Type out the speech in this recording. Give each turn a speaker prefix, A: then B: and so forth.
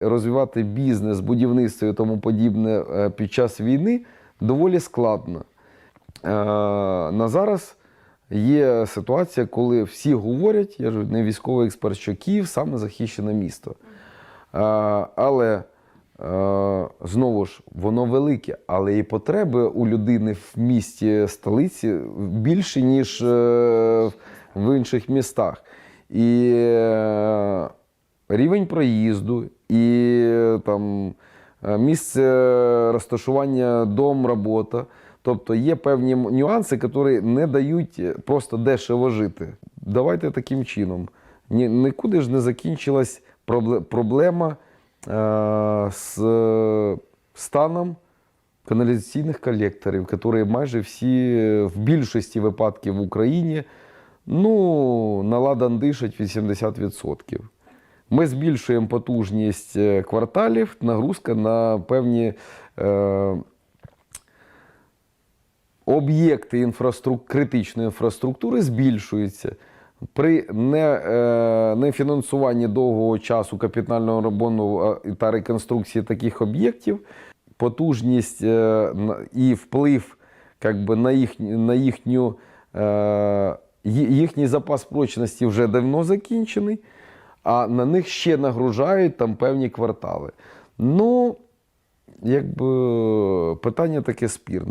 A: розвивати бізнес, будівництво і тому подібне е, під час війни доволі складно. Е, На зараз є ситуація, коли всі говорять, я ж не військовий експерт, що Київ саме захищене місто. Е, Але знову ж воно велике, але і потреби у людини в місті столиці більше, ніж в інших містах. І рівень проїзду, і там е, місце розташування дом, робота. Тобто є певні нюанси, які не дають е, просто дешево жити. Давайте таким чином. Нікуди ж не закінчилась проблема е, з станом каналізаційних колекторів, які майже всі в більшості випадків в Україні ну, наладан дишать 80%. Ми збільшуємо потужність е, кварталів, нагрузка на певні е, об'єкти інфраструк... критичної інфраструктури збільшується. При не, е, нефінансуванні довгого часу капітального ремонту та реконструкції таких об'єктів потужність е, і вплив би, на, їх, на їхню, е, їхній запас прочності вже давно закінчений, а на них ще нагружають там певні квартали. Ну, якби питання таке спірне.